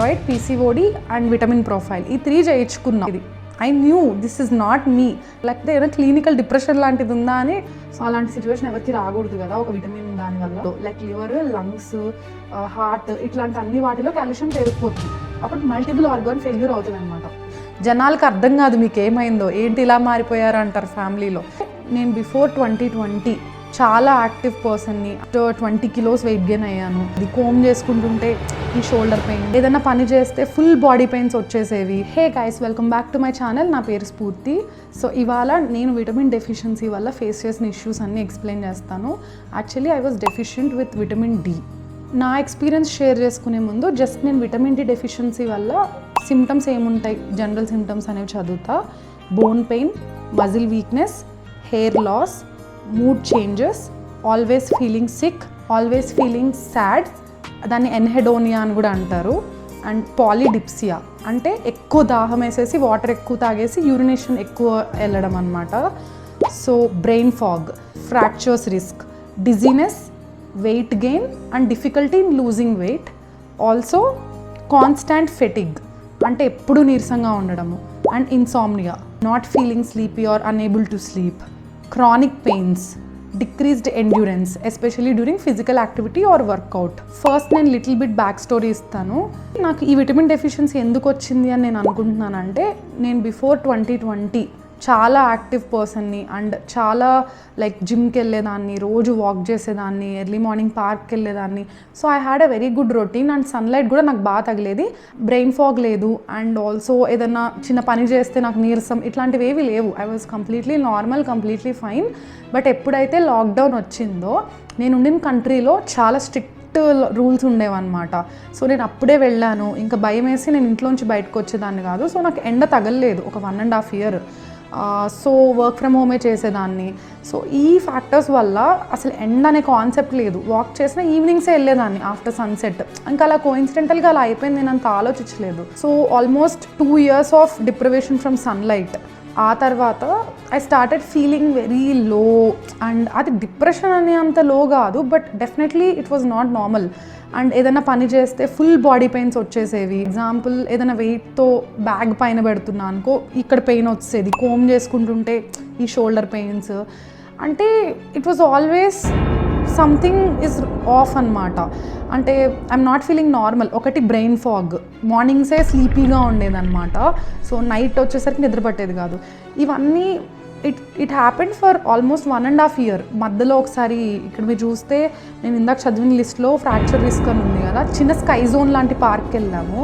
Thyroid PCOD and vitamin profile ఈ three చేయించుకున్నా. ఇది. I knew this is not me లేకపోతే ఏదైనా క్లినికల్ డిప్రెషన్ లాంటిది ఉందా అని సో అలాంటి సిచ్యువేషన్ ఎవరికి రాకూడదు కదా ఒక విటమిన్ దాని వల్ల. లైక్ లివర్ లంగ్స్ హార్ట్ ఇట్లాంటి అన్ని వాటిలో కాల్షియం పెరిగిపోతుంది. అప్పుడు మల్టిపుల్ ఆర్గాన్ ఫెయిల్యూర్ అవుతుంది అనమాట జనాలకు అర్థం కాదు మీకు ఏమైందో ఏంటి ఇలా మారిపోయారు అంటారు ఫ్యామిలీలో నేను బిఫోర్ ట్వంటీ ట్వంటీ చాలా యాక్టివ్ పర్సన్ని ట్వంటీ కిలోస్ వెయిట్ గెయిన్ అయ్యాను. అది కోమ్ చేసుకుంటుంటే ఈ షోల్డర్ పెయిన్ ఏదైనా పని చేస్తే full body pains వచ్చేసేవి. Hey guys welcome back to my channel నా పేరు స్ఫూర్తి. సో ఇవాళ నేను విటమిన్ డెఫిషియన్సీ వల్ల ఫేస్ చేసిన ఇష్యూస్ అన్నీ ఎక్స్ప్లెయిన్ చేస్తాను. Actually I was deficient with vitamin D నా ఎక్స్పీరియన్స్ షేర్ చేసుకునే ముందు జస్ట్ నేను విటమిన్ డి డెఫిషియన్సీ వల్ల సిమ్టమ్స్ ఏముంటాయి? జనరల్ సిమ్టమ్స్ అనేవి చదువుతా. Bone pain muscle weakness hair loss mood changes always feeling sick always feeling sad దాన్ని ఎన్హెడోనియా అని కూడా అంటారు. అండ్ పాలిడిప్సియా అంటే ఎక్కువ దాహం వేసేసి వాటర్ ఎక్కువ తాగేసి యూరినేషన్ ఎక్కువ వెళ్ళడం అనమాట so brain fog fractures risk dizziness weight gain and difficulty in losing weight also constant fatigue అంటే ఎప్పుడు నీరసంగా ఉండడము. And insomnia not feeling sleepy or unable to sleep chronic pains decreased endurance especially during physical activity or workout first నేను little bit back story ఇస్తాను. నాకు ఈ vitamin deficiency ఎందుకు వచ్చింది అని నేను అనుకుంటున్నానంటే నేను బిఫోర్ ట్వంటీ ట్వంటీ చాలా యాక్టివ్ పర్సన్ని అండ్ చాలా లైక్ జిమ్కి వెళ్ళేదాన్ని రోజు వాక్ చేసేదాన్ని ఎర్లీ మార్నింగ్ పార్క్కి వెళ్ళేదాన్ని. So I had a very good routine and sunlight కూడా నాకు బాగా తగిలేది. బ్రెయిన్ ఫాగ్ లేదు అండ్ ఆల్సో ఏదన్నా చిన్న పని చేస్తే నాకు నీరసం ఇట్లాంటివి ఏవి లేవు. I was completely normal completely fine but ఎప్పుడైతే లాక్డౌన్ వచ్చిందో నేను ఉండిన కంట్రీలో చాలా స్ట్రిక్ట్ రూల్స్ ఉండేవన్నమాట. సో నేను అప్పుడే వెళ్ళాను. ఇంకా భయం వేసి నేను ఇంట్లోంచి బయటకు వచ్చేదాన్ని కాదు. సో నాకు ఎండ తగలలేదు. ఒక one and half year so work from హోమే చేసేదాన్ని. సో ఈ ఫ్యాక్టర్స్ వల్ల అసలు ఎండ్ అనే కాన్సెప్ట్ లేదు. వాక్ చేసిన ఈవినింగ్సే వెళ్ళేదాన్ని ఆఫ్టర్ సన్సెట్ ఇంకా అలా కోయిన్సిడెంటల్గా అలా అయిపోయింది నేను అంత ఆలోచించలేదు. So almost two years of deprivation from sunlight ఆ తర్వాత I started feeling very low and అది డిప్రెషన్ అనే అంత లో కాదు but definitely it was not normal and ఏదైనా పని చేస్తే ఫుల్ బాడీ పెయిన్స్ వచ్చేసేవి. ఎగ్జాంపుల్ ఏదైనా వెయిట్తో బ్యాగ్ పైన పెడుతున్నా అనుకో ఇక్కడ పెయిన్ వచ్చేది. కోమ్ చేసుకుంటుంటే ఈ షోల్డర్ పెయిన్స్ అంటే it was always something is off అనమాట అంటే ఐఎమ్ నాట్ ఫీలింగ్ నార్మల్ ఒకటి బ్రెయిన్ ఫాగ్ మార్నింగ్సే స్లీపీగా ఉండేదన్నమాట. సో నైట్ వచ్చేసరికి నిద్ర పట్టేది కాదు. ఇవన్నీ it it happened for almost one and half year మధ్యలో ఒకసారి ఇక్కడ మీరు చూస్తే నేను ఇందాక చదివిన లిస్ట్లో ఫ్రాక్చర్ రిస్క్ అని ఉంది కదా చిన్న స్కై జోన్ లాంటి పార్క్కి వెళ్ళాము.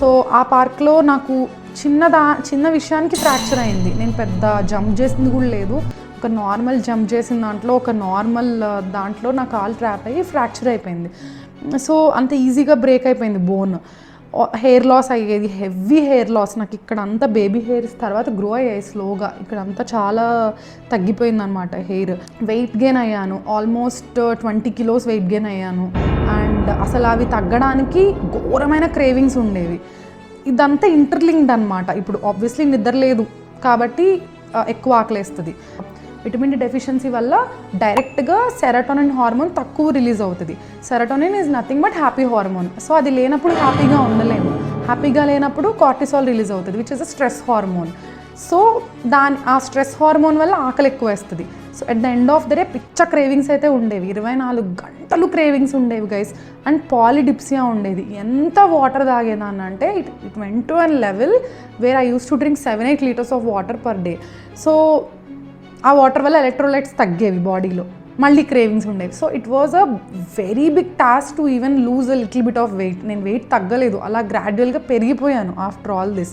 సో ఆ పార్క్లో నాకు చిన్నదా చిన్న విషయానికి ఫ్రాక్చర్ అయింది. నేను పెద్ద జంప్ చేసింది కూడా లేదు. ఒక నార్మల్ జంప్ చేసిన దాంట్లో ఒక నార్మల్ దాంట్లో నా కాలు ట్రాప్ అయ్యి ఫ్రాక్చర్ అయిపోయింది. సో అంత ఈజీగా బ్రేక్ అయిపోయింది బోన్ హెయిర్ లాస్ అయ్యేది హెవీ హెయిర్ లాస్ నాకు ఇక్కడ అంతా బేబీ హెయిర్స్ తర్వాత గ్రో అయ్యాయి స్లోగా ఇక్కడ అంతా చాలా తగ్గిపోయిందనమాట హెయిర్ వెయిట్ గెయిన్ అయ్యాను. Almost twenty kilos weight gain అయ్యాను. అండ్ అసలు అవి తగ్గడానికి ఘోరమైన క్రేవింగ్స్ ఉండేవి. ఇదంతా ఇంటర్లింక్డ్ అనమాట ఇప్పుడు ఆబ్వియస్లీ నిద్ర లేదు. కాబట్టి uh, ఎక్కువ ఆకలేస్తుంది. విటమిన్ డి డెఫిషియన్సీ వల్ల డైరెక్ట్గా సెరటోనిన్ హార్మోన్ తక్కువ రిలీజ్ అవుతుంది. Serotonin is nothing but happy hormone. So అది లేనప్పుడు హ్యాపీగా ఉండలేము. హ్యాపీగా లేనప్పుడు కార్టిసాల్ రిలీజ్ అవుతుంది which is a stress hormone so దాని ఆ స్ట్రెస్ హార్మోన్ వల్ల ఆకలి ఎక్కువ వేస్తుంది so at the end of the day పిచ్చ క్రేవింగ్స్ అయితే ఉండేవి. ఇరవై నాలుగు గంటలు క్రేవింగ్స్ ఉండేవి గైస్ అండ్ పాలిడిప్సియా ఉండేది. ఎంత వాటర్ తాగేదాన్ని అంటే it it went to an level where I use to drink seven eight litres of water per day so ఆ వాటర్ వల్ల ఎలక్ట్రోలైట్స్ తగ్గేవి బాడీలో మళ్ళీ క్రేవింగ్స్ ఉండేవి. So it was a very big task to even lose a little bit of weight నేను weight తగ్గలేదు. అలా గ్రాడ్యువల్గా పెరిగిపోయాను after all this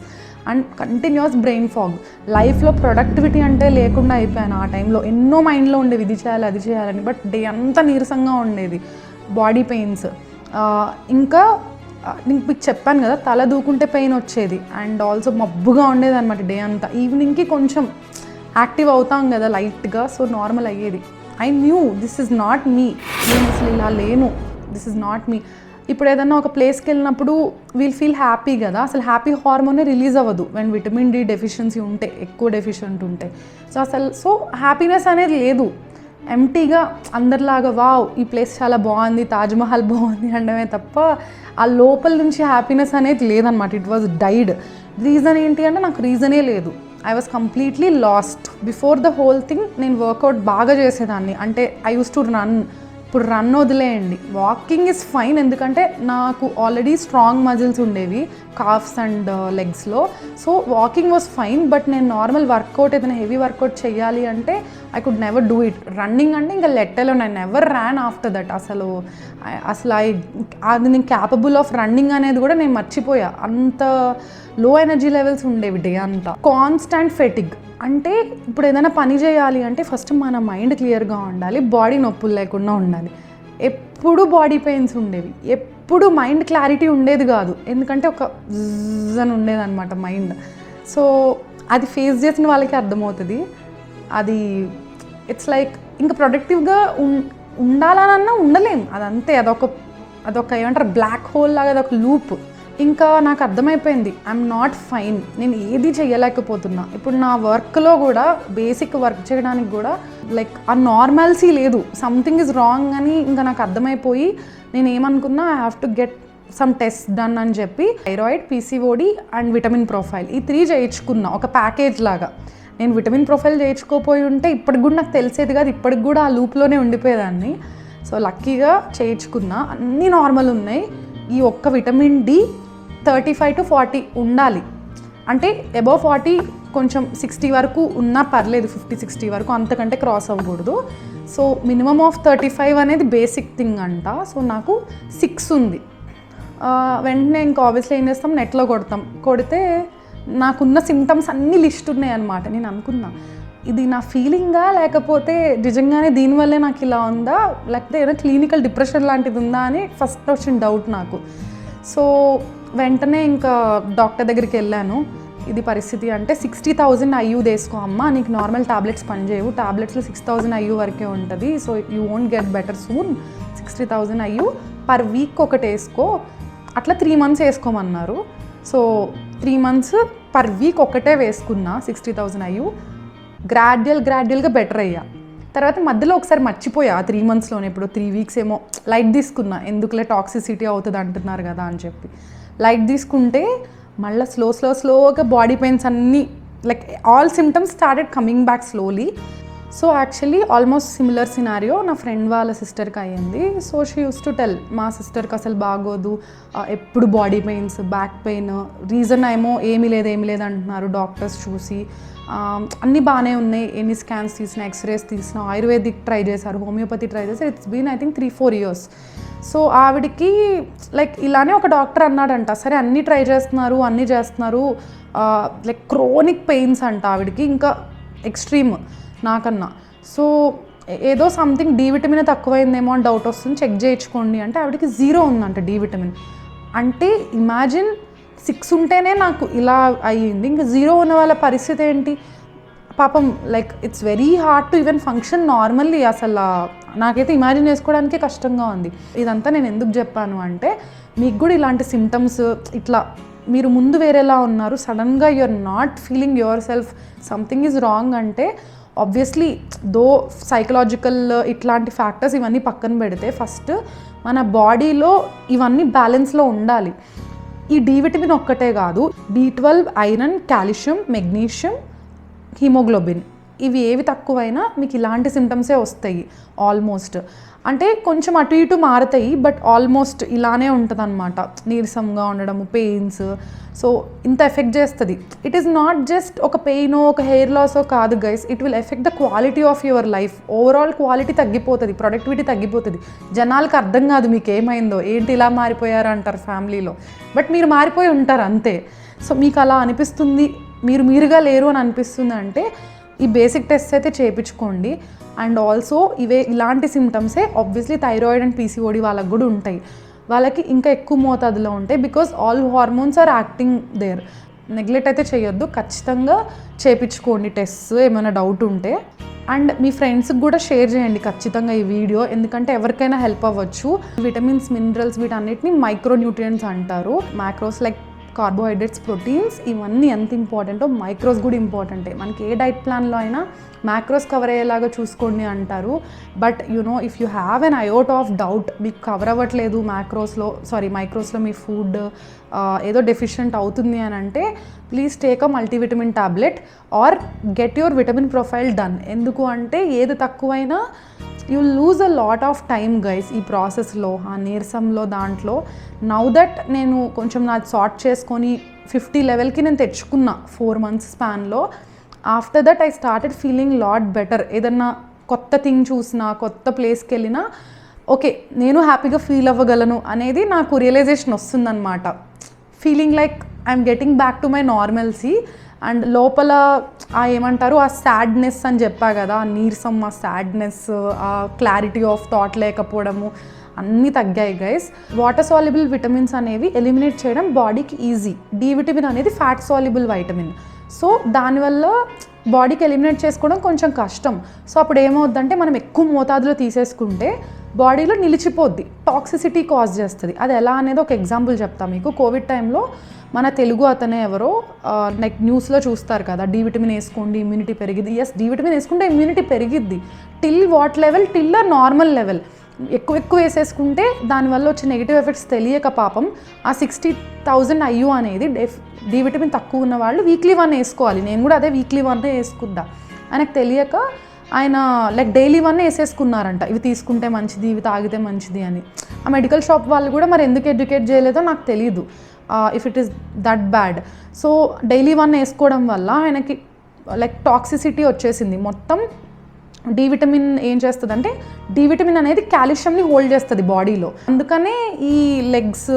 and continuous brain fog లైఫ్లో ప్రొడక్టివిటీ అంటే లేకుండా అయిపోయాను ఆ టైంలో ఎన్నో మైండ్లో ఉండేవి. ఇది చేయాలి అది చేయాలని. బట్ డే అంతా నీరసంగా ఉండేది. బాడీ పెయిన్స్ ఇంకా నేను మీకు చెప్పాను కదా తల దూకుంటే పెయిన్ వచ్చేది. అండ్ ఆల్సో మబ్బుగా ఉండేది అనమాట డే అంతా. ఈవినింగ్కి కొంచెం యాక్టివ్ అవుతాం కదా లైట్గా సో నార్మల్ అయ్యేది. I knew this is not me. నేను అసలు ఇలా లేను. This is not me. ఇప్పుడు ఏదన్నా ఒక ప్లేస్కి వెళ్ళినప్పుడు వీల్ ఫీల్ హ్యాపీ కదా. అసలు హ్యాపీ హార్మోనే రిలీజ్ అవ్వదు. వెన్ విటమిన్ డి డెఫిషియన్సీ ఉంటే ఎక్కువ డెఫిషియంట్ ఉంటే. సో అసలు సో హ్యాపీనెస్ అనేది లేదు. ఎంటీగా అందరిలాగా వావ్ ఈ ప్లేస్ చాలా బాగుంది తాజ్మహల్ బాగుంది అనడమే తప్ప ఆ లోపల నుంచి హ్యాపీనెస్ అనేది లేదనమాట ఇట్ వాజ్ డైడ్ రీజన్ ఏంటి అంటే నాకు రీజనే లేదు. I was completely lost before the whole thing నేను వర్కౌట్ బాగా చేసేదాన్ని. అంటే ఐ యూస్ టు రన్ ఇప్పుడు రన్ వదిలేయండి. వాకింగ్ ఇస్ ఫైన్ ఎందుకంటే నాకు ఆల్రెడీ స్ట్రాంగ్ మజిల్స్ ఉండేవి calves and లెగ్స్లో so walking was fine but నేను నార్మల్ వర్కౌట్ ఏదైనా హెవీ వర్కౌట్ చేయాలి అంటే I could never do it running అంటే ఇంకా లెట్టలో నేను నెవర్ ర్యాన్ ఆఫ్టర్ దట్ అసలు అసలు ఐ అది నేను క్యాపబుల్ ఆఫ్ రన్నింగ్ అనేది కూడా నేను మర్చిపోయా. అంత లో ఎనర్జీ లెవెల్స్ ఉండేవి డే అంతా. కాన్స్టాంట్ ఫెటిగ్ అంటే ఇప్పుడు ఏదైనా పని చేయాలి అంటే ఫస్ట్ మన మైండ్ క్లియర్గా ఉండాలి బాడీ నొప్పులు లేకుండా ఉండాలి. ఎప్పుడు బాడీ పెయిన్స్ ఉండేవి. ఎప్పుడు మైండ్ క్లారిటీ ఉండేది కాదు. ఎందుకంటే ఒక అని ఉండేది అనమాట మైండ్ సో అది ఫేస్ చేసిన వాళ్ళకి అర్థమవుతుంది. అది ఇట్స్ లైక్ ఇంకా ప్రొడక్టివ్గా ఉం ఉండాలనన్నా ఉండలేము అదంతే. అదొక అదొక ఏమంటారు బ్లాక్ హోల్ లాగా అదొక లూప్ ఇంకా నాకు అర్థమైపోయింది ఐఎమ్ నాట్ ఫైన్ నేను ఏది చేయలేకపోతున్నా ఇప్పుడు నా వర్క్లో కూడా బేసిక్ వర్క్ చేయడానికి కూడా లైక్ ఆ నార్మల్సీ లేదు. సంథింగ్ ఇస్ రాంగ్ అని ఇంకా నాకు అర్థమైపోయి నేను ఏమనుకున్నా I have to get some test done అని చెప్పి thyroid PCOD and vitamin profile ఈ త్రీ చేయించుకున్నా ఒక ప్యాకేజ్ లాగా. నేను విటమిన్ ప్రొఫైల్ చేయించుకోపోయి ఉంటే ఇప్పటికి కూడా నాకు తెలిసేది కాదు. ఇప్పటికి కూడా ఆ లూప్లోనే ఉండిపోయేదాన్ని. సో లక్కీగా చేయించుకున్నా. అన్నీ నార్మల్ ఉన్నాయి. ఈ ఒక్క vitamin D thirty five to forty ఉండాలి. అంటే అబౌవ్ ఫార్టీ కొంచెం సిక్స్టీ వరకు ఉన్నా పర్లేదు ఫిఫ్టీ సిక్స్టీ వరకు అంతకంటే క్రాస్ అవ్వకూడదు. So minimum of thirty five అనేది బేసిక్ థింగ్ అంట. సో నాకు సిక్స్ ఉంది. వెంటనే ఇంకా ఆబ్వియస్లీ ఏం చేస్తాం నెట్లో కొడతాం. కొడితే నాకున్న సిమ్టమ్స్ అన్ని లిస్ట్ ఉన్నాయి అనమాట నేను అనుకున్నా. ఇది నా ఫీలింగా లేకపోతే నిజంగానే దీనివల్లే నాకు ఇలా ఉందా? లేకపోతే ఏదైనా క్లినికల్ డిప్రెషన్ లాంటిది ఉందా అని ఫస్ట్ వచ్చిన డౌట్ నాకు. సో వెంటనే ఇంకా డాక్టర్ దగ్గరికి వెళ్ళాను. ఇది పరిస్థితి అంటే సిక్స్టీ థౌజండ్ ఐయూ వేసుకో అమ్మ నీకు నార్మల్ టాబ్లెట్స్ పనిచేయవు. టాబ్లెట్స్లో సిక్స్ థౌజండ్ ఐయూ వరకే ఉంటుంది. So you won't get better soon. Sixty thousand IU per week ఒకటి వేసుకో. అట్లా three months వేసుకోమన్నారు. So three months per week ఒకటే వేసుకున్నా సిక్స్టీ థౌజండ్ అయ్యూ గ్రాడ్యువల్ గ్రాడ్యువల్గా బెటర్ అయ్యా. తర్వాత మధ్యలో ఒకసారి మర్చిపోయా త్రీ మంత్స్లోనే ఇప్పుడు త్రీ వీక్స్ ఏమో లైట్ తీసుకున్నా. ఎందుకులే టాక్సిసిటీ అవుతుంది అంటున్నారు కదా అని చెప్పి. లైట్ తీసుకుంటే మళ్ళీ స్లో స్లో స్లోగా బాడీ పెయిన్స్ అన్నీ like all symptoms started coming back slowly so actually almost similar scenario నా ఫ్రెండ్ వాళ్ళ సిస్టర్కి అయ్యింది. So she use to tell మా సిస్టర్కి అసలు బాగోదు. ఎప్పుడు body pains back pain reason ఏమో ఏమీ లేదు ఏమీ లేదు అంటున్నారు డాక్టర్స్ చూసి. అన్నీ బాగానే ఉన్నాయి. ఎన్ని స్కాన్స్ తీసినా ఎక్స్రేస్ తీసినా ఆయుర్వేదిక్ ట్రై చేశారు హోమియోపతి ట్రై చేశారు. It's been I think three four years so ఆవిడకి లైక్ ఇలానే ఒక డాక్టర్ అన్నాడంట. సరే అన్నీ ట్రై చేస్తున్నారు అన్నీ చేస్తున్నారు. లైక్ క్రోనిక్ పెయిన్స్ అంట ఆవిడకి. ఇంకా ఎక్స్ట్రీమ్ నాకన్నా. సో ఏదో సంథింగ్ డి విటమిన్ తక్కువైందేమో అని డౌట్ వస్తుంది చెక్ చేయించుకోండి అంటే ఆవిడకి జీరో ఉందంట డి విటమిన్ అంటే ఇమాజిన్ సిక్స్ ఉంటేనే నాకు ఇలా అయ్యింది. ఇంకా జీరో ఉన్న వాళ్ళ పరిస్థితి ఏంటి? పాపం like it's very hard to even function normally అసలు. నాకైతే ఇమాజిన్ చేసుకోవడానికే కష్టంగా ఉంది. ఇదంతా నేను ఎందుకు చెప్పాను అంటే మీకు కూడా ఇలాంటి సిమ్టమ్స్ ఇట్లా మీరు ముందు వేరేలా ఉన్నారు. సడన్గా you are not feeling yourself something is wrong అంటే ఆబ్వియస్లీ దో సైకలాజికల్ ఇట్లాంటి ఫ్యాక్టర్స్ ఇవన్నీ పక్కన పెడితే ఫస్ట్ మన బాడీలో ఇవన్నీ బ్యాలెన్స్లో ఉండాలి. ఈ డి విటమిన్ ఒక్కటే కాదు B twelve iron calcium magnesium haemoglobin ఇవి ఏవి తక్కువైనా మీకు ఇలాంటి సిమ్టమ్సే వస్తాయి. ఆల్మోస్ట్ అంటే కొంచెం అటు ఇటు మారుతాయి బట్ ఆల్మోస్ట్ ఇలానే ఉంటుంది అనమాట నీరసంగా ఉండడము పెయిన్స్ సో ఇంత ఎఫెక్ట్ చేస్తుంది. ఇట్ ఈస్ నాట్ జస్ట్ ఒక పెయిన్ ఒక హెయిర్ లాసో కాదు guys it will effect the quality of your life overall quality తగ్గిపోతుంది ప్రొడక్టివిటీ తగ్గిపోతుంది. జనాలకు అర్థం కాదు మీకు ఏమైందో ఏంటి ఇలా మారిపోయారు అంటారు ఫ్యామిలీలో. బట్ మీరు మారిపోయి ఉంటారు అంతే. సో మీకు అలా అనిపిస్తుంది మీరు మీరుగా లేరు అని అనిపిస్తుంది అంటే ఈ బేసిక్ టెస్ట్ అయితే చేయించుకోండి. అండ్ ఆల్సో ఇవే ఇలాంటి సిమ్టమ్సే ఆబ్వియస్లీ థైరాయిడ్ అండ్ పీసీఓడి వాళ్ళకి కూడా ఉంటాయి. వాళ్ళకి ఇంకా ఎక్కువ మోతాదులో ఉంటాయి because all hormones are acting there neglect అయితే చేయొద్దు. ఖచ్చితంగా చేయించుకోండి టెస్ట్ ఏమైనా డౌట్ ఉంటే. అండ్ మీ ఫ్రెండ్స్కి కూడా షేర్ చేయండి ఖచ్చితంగా ఈ వీడియో ఎందుకంటే ఎవరికైనా హెల్ప్ అవ్వచ్చు. విటమిన్స్ మినరల్స్ వీటన్నిటిని మైక్రో న్యూట్రియంట్స్ అంటారు. మ్యాక్రోస్ లైక్ కార్బోహైడ్రేట్స్ ప్రోటీన్స్ ఇవన్నీ ఎంత ఇంపార్టెంటో మైక్రోస్ కూడా ఇంపార్టెంటే. మనకి ఏ డైట్ ప్లాన్లో అయినా మ్యాక్రోస్ కవర్ అయ్యేలాగా చూసుకోండి అంటారు. But you know if you have an iota of doubt మీకు కవర్ అవ్వట్లేదు మ్యాక్రోస్లో సారీ మైక్రోస్లో మీ ఫుడ్ ఏదో డెఫిషియంట్ అవుతుంది అని అంటే please take a multivitamin tablet or get your vitamin profile done. ఎందుకు అంటే ఏది తక్కువైనా you lose a lot of time guys ఈ ప్రాసెస్లో ఆ నీరసంలో దాంట్లో. నౌ దట్ నేను కొంచెం నాది సార్ట్ చేసుకొని ఫిఫ్టీ లెవెల్కి నేను తెచ్చుకున్నా four months స్పాన్లో after that I started feeling lot better ఏదన్నా కొత్త థింగ్ చూసినా కొత్త ప్లేస్కి వెళ్ళినా ఓకే నేను హ్యాపీగా ఫీల్ అవ్వగలను అనేది నాకు రియలైజేషన్ వస్తుందన్నమాట. Feeling like I'm getting back to my normalcy and లోపల ఆ ఏమంటారు ఆ సాడ్నెస్ అని చెప్పా కదా ఆ నీరసం ఆ సాడ్నెస్ ఆ క్లారిటీ ఆఫ్ థాట్ లేకపోవడము అన్నీ తగ్గాయి గైస్ వాటర్ సాల్యుబుల్ విటమిన్స్ అనేవి ఎలిమినేట్ చేయడం బాడీకి ఈజీ డి విటమిన్ అనేది ఫ్యాట్ సాల్యుబుల్ వైటమిన్ సో దానివల్ల బాడీకి ఎలిమినేట్ చేసుకోవడం కొంచెం కష్టం. సో అప్పుడు ఏమవుద్దంటే మనం ఎక్కువ మోతాదులో తీసేసుకుంటే బాడీలో నిలిచిపోద్ది. టాక్సిసిటీ కాజ్ చేస్తుంది. అది ఎలా అనేది ఒక ఎగ్జాంపుల్ చెప్తా మీకు. కోవిడ్ టైంలో మన తెలుగు అతనే ఎవరో లైక్ న్యూస్లో చూస్తారు కదా డి విటమిన్ వేసుకోండి ఇమ్యూనిటీ పెరిగిద్ది. ఎస్ డి విటమిన్ వేసుకుంటే ఇమ్యూనిటీ పెరిగిద్ది. Till what level till a normal level ఎక్కువ ఎక్కువ వేసేసుకుంటే దానివల్ల వచ్చే నెగిటివ్ ఎఫెక్ట్స్ తెలియక పాపం ఆ సిక్స్టీ థౌజండ్ ఐయు అనేది డెఫ్ డి విటమిన్ తక్కువ ఉన్న వాళ్ళు వీక్లీ వన్ వేసుకోవాలి. నేను కూడా అదే వీక్లీ వన్ వేసుకుందా ఆయనకు తెలియక ఆయన లైక్ డైలీ వన్ వేసేసుకున్నారంట. ఇవి తీసుకుంటే మంచిది ఇవి తాగితే మంచిది అని. ఆ మెడికల్ షాప్ వాళ్ళు కూడా మరి ఎందుకు ఎడ్యుకేట్ చేయలేదో నాకు తెలియదు if it is that bad so daily one వేసుకోవడం వల్ల ఆయనకి లైక్ టాక్సిసిటీ వచ్చేసింది. మొత్తం డి విటమిన్ ఏం చేస్తుంది అంటే డి విటమిన్ అనేది కాల్షియంని హోల్డ్ చేస్తుంది బాడీలో. అందుకనే ఈ లెగ్స్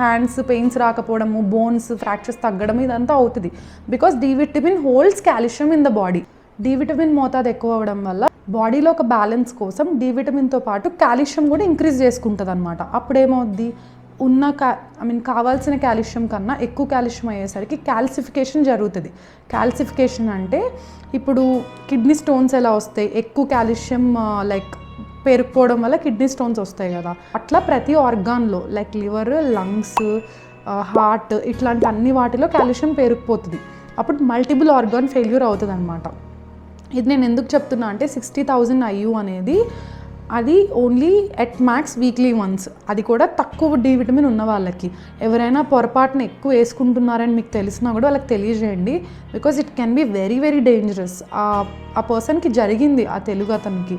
హ్యాండ్స్ పెయిన్స్ రాకపోవడము బోన్స్ ఫ్రాక్చర్స్ తగ్గడం ఇదంతా అవుతుంది. Because D vitamin holds calcium in the body. D vitamin మోతాదు ఎక్కువ అవ్వడం వల్ల బాడీలో ఒక బ్యాలెన్స్ కోసం డి విటమిన్తో పాటు కాల్షియం కూడా ఇంక్రీజ్ చేసుకుంటుంది అనమాట అప్పుడేమవుద్ది? ఉన్న కా ఐ మీన్ కావాల్సిన కాల్షియం కన్నా ఎక్కువ కాల్షియం అయ్యేసరికి క్యాల్సిఫికేషన్ జరుగుతుంది. క్యాల్సిఫికేషన్ అంటే ఇప్పుడు కిడ్నీ స్టోన్స్ ఎలా వస్తాయి? ఎక్కువ కాల్షియం లైక్ పేరుకుపోవడం వల్ల కిడ్నీ స్టోన్స్ వస్తాయి కదా. అట్లా ప్రతి ఆర్గాన్లో లైక్ లివర్ లంగ్స్ హార్ట్ ఇట్లాంటి అన్ని వాటిలో కాల్షియం పేరుకుపోతుంది. అప్పుడు మల్టిపుల్ ఆర్గాన్ ఫెయిల్యూర్ అవుతుంది అనమాట ఇది నేను ఎందుకు చెప్తున్నా అంటే సిక్స్టీ థౌజండ్ ఐయు అనేది అది only at max weekly once అది కూడా తక్కువ డి విటమిన్ ఉన్న వాళ్ళకి. ఎవరైనా పొరపాటున ఎక్కువ వేసుకుంటున్నారని మీకు తెలిసినా కూడా వాళ్ళకి తెలియజేయండి. Because it can be very very dangerous ఆ పర్సన్కి జరిగింది ఆ తెలుగు అతనికి.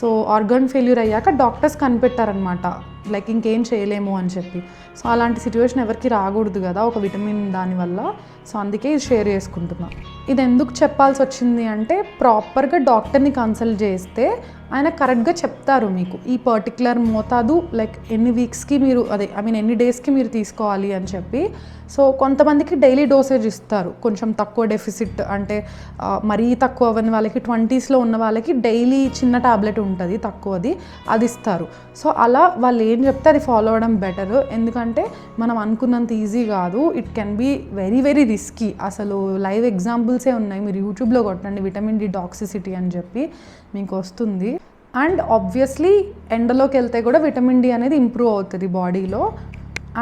సో ఆర్గాన్ ఫెయిల్యూర్ అయ్యాక డాక్టర్స్ కనిపెట్టారనమాట లైక్ ఇంకేం చేయలేము అని చెప్పి. సో అలాంటి సిచ్యువేషన్ ఎవరికి రాకూడదు కదా ఒక విటమిన్ దానివల్ల సో అందుకే ఇది షేర్ చేసుకుంటున్నా. ఇది ఎందుకు చెప్పాల్సి వచ్చింది అంటే ప్రాపర్గా డాక్టర్ని కన్సల్ట్ చేస్తే ఆయన కరెక్ట్గా చెప్తారు మీకు. ఈ పర్టికులర్ మోతాదు లైక్ ఎన్ని వీక్స్కి మీరు అదే ఐ మీన్ ఎన్ని డేస్కి మీరు తీసుకోవాలి అని చెప్పి. సో కొంతమందికి డైలీ డోసేజ్ ఇస్తారు. కొంచెం తక్కువ డెఫిసిట్ అంటే మరీ తక్కువ అవ్వని వాళ్ళకి ట్వంటీస్లో ఉన్న వాళ్ళకి డైలీ చిన్న టాబ్లెట్ ఉంటుంది తక్కువది అది ఇస్తారు. సో అలా వాళ్ళు ఏం చెప్తే అది ఫాలో అవ్వడం బెటర్ ఎందుకంటే మనం అనుకున్నంత ఈజీ కాదు. It can be very very risky అసలు లైవ్ ఎగ్జాంపుల్సే ఉన్నాయి. మీరు యూట్యూబ్లో కొట్టండి. విటమిన్ డి టాక్సిసిటీ అని చెప్పి మీకు వస్తుంది. అండ్ ఆబ్వియస్లీ ఎండలోకి వెళ్తే కూడా విటమిన్ డి అనేది ఇంప్రూవ్ అవుతుంది బాడీలో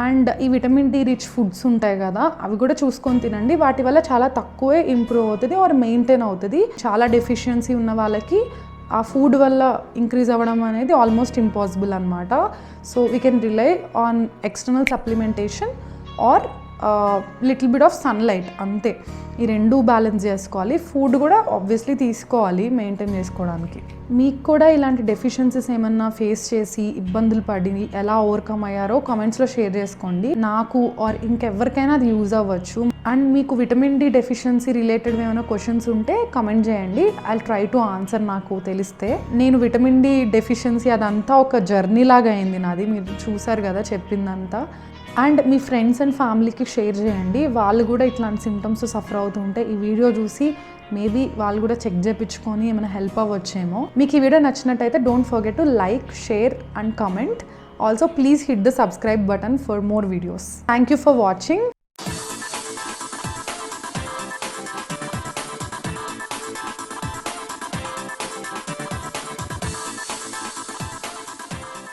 అండ్ ఈ విటమిన్ డి రిచ్ ఫుడ్స్ ఉంటాయి కదా అవి కూడా చూసుకొని తినండి. వాటి వల్ల చాలా తక్కువే ఇంప్రూవ్ అవుతుంది ఆర్ మెయింటైన్ అవుతుంది. చాలా డెఫిషియన్సీ ఉన్న వాళ్ళకి ఆ ఫుడ్ వల్ల ఇంక్రీజ్ అవ్వడం అనేది ఆల్మోస్ట్ ఇంపాసిబుల్ అనమాట so we can rely on external supplementation or little bit of sunlight అంతే. ఈ రెండు బ్యాలెన్స్ చేసుకోవాలి. ఫుడ్ కూడా ఆబ్వియస్లీ తీసుకోవాలి మెయింటైన్ చేసుకోవడానికి. మీకు కూడా ఇలాంటి డెఫిషియన్సీస్ ఏమన్నా ఫేస్ చేసి ఇబ్బందులు పడి ఎలా ఓవర్కమ్ అయ్యారో కామెంట్స్లో షేర్ చేసుకోండి. నాకు ఆర్ ఇంకెవరికైనా అది యూజ్ అవ్వచ్చు. అండ్ మీకు విటమిన్ డి డెఫిషియన్సీ రిలేటెడ్ ఏమైనా క్వశ్చన్స్ ఉంటే కమెంట్ చేయండి. ఐ ట్రై టు ఆన్సర్ నాకు తెలిస్తే. నేను విటమిన్ డి డెఫిషియన్సీ అదంతా ఒక జర్నీ లాగా అయింది నాది. మీరు చూసారు కదా చెప్పిందంతా. అండ్ మీ ఫ్రెండ్స్ అండ్ ఫ్యామిలీకి షేర్ చేయండి. వాళ్ళు కూడా ఇట్లాంటి సిమ్టమ్స్ సఫర్ అవుతుంటే ఈ వీడియో చూసి మేబీ వాళ్ళు కూడా చెక్ చేయించుకొని ఏమైనా హెల్ప్ అవ్వచ్చేమో. మీకు ఈ వీడియో నచ్చినట్టయితే don't forget to like share and comment also please hit the subscribe button for more videos thank you for watching